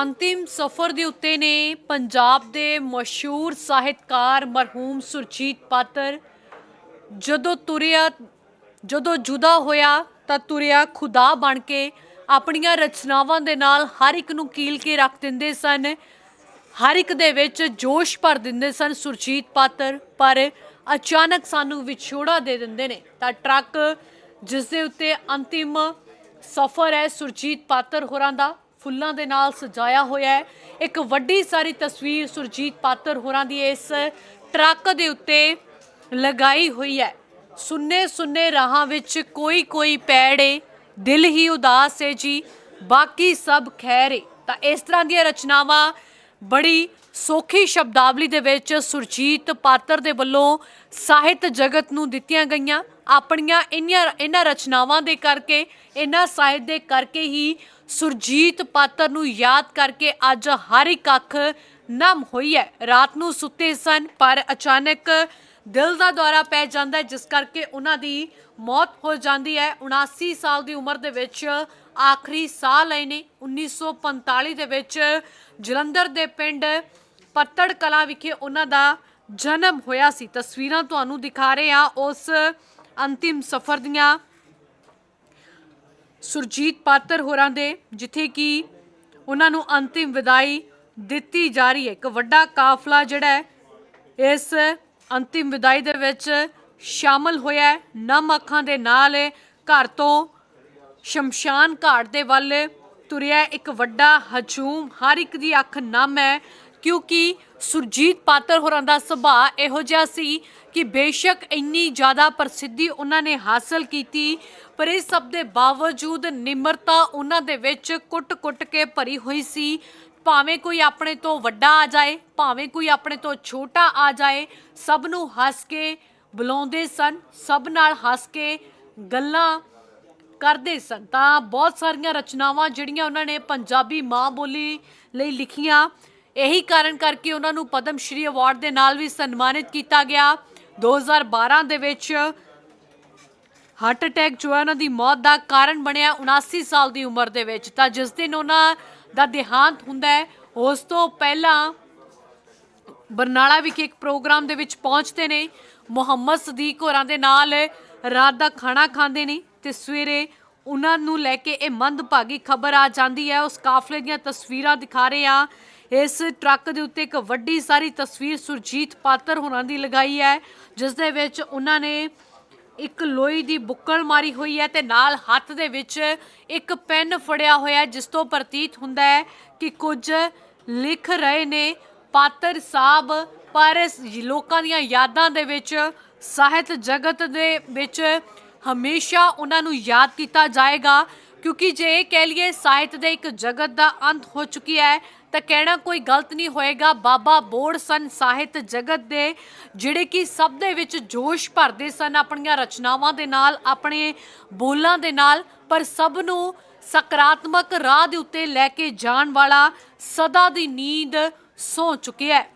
ਅੰਤਿਮ ਸਫ਼ਰ ਦੇ ਉੱਤੇ ਨੇ ਪੰਜਾਬ ਦੇ ਮਸ਼ਹੂਰ ਸਾਹਿਤਕਾਰ ਮਰਹੂਮ ਸੁਰਜੀਤ ਪਾਤਰ। ਜਦੋਂ ਤੁਰਿਆ, ਜਦੋਂ ਜੁਦਾ ਹੋਇਆ ਤਾਂ ਤੁਰਿਆ ਖੁਦਾ ਬਣ ਕੇ ਆਪਣੀਆਂ ਰਚਨਾਵਾਂ ਦੇ ਨਾਲ ਹਰ ਇੱਕ ਨੂੰ ਕੀਲ ਕੇ ਰੱਖ ਦਿੰਦੇ ਸਨ। ਹਰ ਇੱਕ ਦੇ ਵਿੱਚ ਜੋਸ਼ ਭਰ ਦਿੰਦੇ ਸਨ ਸੁਰਜੀਤ ਪਾਤਰ, ਪਰ ਅਚਾਨਕ ਸਾਨੂੰ ਵਿਛੋੜਾ ਦੇ ਦਿੰਦੇ ਨੇ। ਤਾਂ ਟਰੱਕ ਜਿਸ ਦੇ ਉੱਤੇ ਅੰਤਿਮ ਸਫ਼ਰ ਹੈ ਸੁਰਜੀਤ ਪਾਤਰ ਹੋਰਾਂ ਦਾ। ਫੁੱਲਾਂ ਦੇ ਨਾਲ ਸਜਾਇਆ ਹੋਇਆ ਹੈ। ਇੱਕ ਵੱਡੀ ਸਾਰੀ ਤਸਵੀਰ ਸੁਰਜੀਤ ਪਾਤਰ ਹੋਰਾਂ ਦੀ ਇਸ ਟਰੱਕ ਦੇ ਉੱਤੇ ਲਗਾਈ ਹੋਈ ਹੈ। ਸੁੰਨੇ ਸੁੰਨੇ ਰਾਹਾਂ ਵਿੱਚ ਕੋਈ ਕੋਈ ਪੈੜ ਏ ਦਿਲ ਹੀ ਉਦਾਸ ਏ ਜੀ, ਬਾਕੀ ਸਭ ਖੈਰ ਏ। ਤਾਂ ਇਸ ਤਰ੍ਹਾਂ ਦੀਆਂ ਰਚਨਾਵਾਂ ਬੜੀ ਸੌਖੀ ਸ਼ਬਦਾਵਲੀ ਦੇ ਵਿੱਚ ਸੁਰਜੀਤ ਪਾਤਰ ਦੇ ਵੱਲੋਂ ਸਾਹਿਤ ਜਗਤ ਨੂੰ ਦਿੱਤੀਆਂ ਗਈਆਂ। ਆਪਣੀਆਂ ਇੰਨੀਆਂ ਇਹਨਾਂ ਰਚਨਾਵਾਂ ਦੇ ਕਰਕੇ, ਇਹਨਾਂ ਸਾਹਿਤ ਦੇ ਕਰਕੇ ਹੀ ਸੁਰਜੀਤ ਪਾਤਰ ਨੂੰ ਯਾਦ ਕਰਕੇ ਅੱਜ ਹਰ ਇੱਕ ਅੱਖ ਨਮ ਹੋਈ ਹੈ। ਰਾਤ ਨੂੰ ਸੁੱਤੇ ਸਨ, ਪਰ ਅਚਾਨਕ ਦਿਲ ਦਾ ਦੌਰਾ ਪੈ ਜਾਂਦਾ ਹੈ, ਜਿਸ ਕਰਕੇ ਉਹਨਾਂ ਦੀ ਮੌਤ ਹੋ ਜਾਂਦੀ ਹੈ। 79 ਸਾਲ ਦੀ ਉਮਰ ਦੇ ਵਿੱਚ ਆਖਰੀ ਸਾਹ ਲਏ ਨੇ। 1945 ਦੇ ਵਿੱਚ ਜਲੰਧਰ ਦੇ ਪਿੰਡ ਪੱਤੜ ਕਲਾਂ ਵਿਖੇ ਉਹਨਾਂ ਦਾ ਜਨਮ ਹੋਇਆ ਸੀ। ਤਸਵੀਰਾਂ ਤੁਹਾਨੂੰ ਦਿਖਾ ਰਹੇ ਹਾਂ। ਉਸ ਅੰਤਿਮ ਸਫ਼ਰ ਦੀਆਂ ਸੁਰਜੀਤ ਪਾਤਰ ਹੋਰਾਂ ਦੇ, ਜਿੱਥੇ ਕਿ ਉਹਨਾਂ ਨੂੰ ਅੰਤਿਮ ਵਿਦਾਈ ਦਿੱਤੀ ਜਾ ਰਹੀ ਹੈ। ਇੱਕ ਵੱਡਾ ਕਾਫਲਾ ਜਿਹੜਾ ਹੈ, ਇਸ ਅੰਤਿਮ ਵਿਦਾਈ ਦੇ ਵਿੱਚ ਸ਼ਾਮਲ ਹੋਇਆ ਹੈ। ਨਮ ਅੱਖਾਂ ਦੇ ਨਾਲ ਘਰ ਤੋਂ ਸ਼ਮਸ਼ਾਨ ਘਾਟ ਦੇ ਵੱਲ ਤੁਰਿਆ ਇੱਕ ਵੱਡਾ ਹਜੂਮ। ਹਰ ਇੱਕ ਦੀ ਅੱਖ ਨਮ ਹੈ। ਕਿਉਂਕਿ ਸੁਰਜੀਤ ਪਾਤਰ ਹੋਰਾਂ ਦਾ ਸੁਭਾਅ ਇਹੋ ਜਿਹਾ ਸੀ ਕਿ ਬੇਸ਼ੱਕ ਇੰਨੀ ਜ਼ਿਆਦਾ ਪ੍ਰਸਿੱਧੀ ਉਹਨਾਂ ਨੇ ਹਾਸਲ ਕੀਤੀ, ਪਰ ਇਸ ਸਭ ਦੇ ਬਾਵਜੂਦ ਨਿਮਰਤਾ ਉਹਨਾਂ ਦੇ ਵਿੱਚ ਕੁੱਟ-ਕੁੱਟ ਕੇ ਭਰੀ ਹੋਈ ਸੀ। ਭਾਵੇਂ ਕੋਈ ਆਪਣੇ ਤੋਂ ਵੱਡਾ ਆ ਜਾਏ, ਭਾਵੇਂ ਕੋਈ ਆਪਣੇ ਤੋਂ ਛੋਟਾ ਆ ਜਾਏ, ਸਭ ਨੂੰ ਹੱਸ ਕੇ ਬੁਲਾਉਂਦੇ ਸਨ, ਸਭ ਨਾਲ ਹੱਸ ਕੇ ਗੱਲਾਂ ਕਰਦੇ ਸਨ। ਤਾਂ ਬਹੁਤ ਸਾਰੀਆਂ ਰਚਨਾਵਾਂ ਜਿਹੜੀਆਂ ਉਹਨਾਂ ਨੇ ਪੰਜਾਬੀ ਮਾਂ ਬੋਲੀ ਲਈ ਲਿਖੀਆਂ ਇਹੀ ਕਾਰਨ ਕਰਕੇ ਉਹਨਾਂ ਨੂੰ ਪਦਮ ਸ਼੍ਰੀ ਅਵਾਰਡ ਦੇ ਨਾਲ ਵੀ ਸਨਮਾਨਿਤ ਕੀਤਾ ਗਿਆ। 2012 ਦੇ ਵਿੱਚ ਹਾਰਟ ਅਟੈਕ ਜੋ ਹੈ, ਉਹਨਾਂ ਦੀ ਮੌਤ ਦਾ ਕਾਰਨ ਬਣਿਆ 79 ਸਾਲ ਦੀ ਉਮਰ ਦੇ ਵਿੱਚ। ਤਾਂ ਜਿਸ ਦਿਨ ਉਹਨਾਂ ਦਾ ਦੇਹਾਂਤ ਹੁੰਦਾ ਹੈ, ਉਸ ਤੋਂ ਪਹਿਲਾਂ ਬਰਨਾਲਾ ਵਿਖੇ ਇੱਕ ਪ੍ਰੋਗਰਾਮ ਦੇ ਵਿੱਚ ਪਹੁੰਚਦੇ ਨੇ। ਮੁਹੰਮਦ ਸਦੀਕ ਹੋਰਾਂ ਦੇ ਨਾਲ ਰਾਤ ਦਾ ਖਾਣਾ ਖਾਂਦੇ ਨੇ ਤੇ ਸਵੇਰੇ ਉਹਨਾਂ ਨੂੰ ਲੈ ਕੇ ਇਹ ਮੰਦਭਾਗੀ ਖਬਰ ਆ ਜਾਂਦੀ ਹੈ। ਉਸ ਕਾਫਲੇ ਦੀਆਂ ਤਸਵੀਰਾਂ ਦਿਖਾ ਰਹੇ ਆ ਇਸ ਟਰੱਕ ਦੇ ਉੱਤੇ ਇੱਕ ਵੱਡੀ ਸਾਰੀ ਤਸਵੀਰ ਸੁਰਜੀਤ ਪਾਤਰ ਹੋਰਾਂ ਦੀ ਲਗਾਈ ਹੈ, ਜਿਸ ਦੇ ਵਿੱਚ ਉਹਨਾਂ ਨੇ ਇੱਕ ਲੋਈ ਦੀ ਬੁੱਕਲ ਮਾਰੀ ਹੋਈ ਹੈ ਤੇ ਨਾਲ ਹੱਥ ਦੇ ਵਿੱਚ ਇੱਕ ਪੈਨ ਫੜਿਆ ਹੋਇਆ ਜਿਸ ਤੋਂ ਪ੍ਰਤੀਤ ਹੁੰਦਾ ਹੈ ਕਿ ਕੁਝ ਲਿਖ ਰਹੇ ਨੇ ਪਾਤਰ ਸਾਹਿਬ, ਪਰ ਲੋਕਾਂ ਦੀਆਂ ਯਾਦਾਂ ਦੇ ਵਿੱਚ, ਸਾਹਿਤ ਜਗਤ ਦੇ ਵਿੱਚ ਹਮੇਸ਼ਾ ਉਹਨਾਂ ਨੂੰ ਯਾਦ ਕੀਤਾ ਜਾਏਗਾ। ਕਿਉਂਕਿ ਜੇ ਇਹ ਕਹਿ ਲਈਏ ਸਾਹਿਤ ਦੇ ਇੱਕ ਜਗਤ ਦਾ ਅੰਤ ਹੋ ਚੁੱਕੀ ਹੈ, ਤਾਂ ਕਹਿਣਾ ਕੋਈ ਗਲਤ ਨਹੀਂ ਹੋਏਗਾ। ਬਾਬਾ ਬੋੜ ਸਨ ਸਾਹਿਤ ਜਗਤ ਦੇ, ਜਿਹੜੇ ਕਿ ਸਭ ਦੇ ਵਿੱਚ ਜੋਸ਼ ਭਰਦੇ ਸਨ ਆਪਣੀਆਂ ਰਚਨਾਵਾਂ ਦੇ ਨਾਲ, ਆਪਣੇ ਬੋਲਾਂ ਦੇ ਨਾਲ, ਪਰ ਸਭ ਨੂੰ ਸਕਾਰਾਤਮਕ ਰਾਹ ਦੇ ਉੱਤੇ ਲੈ ਕੇ ਜਾਣ ਵਾਲਾ ਸਦਾ ਦੀ ਨੀਂਦ ਸੌ ਚੁੱਕਿਆ ਹੈ।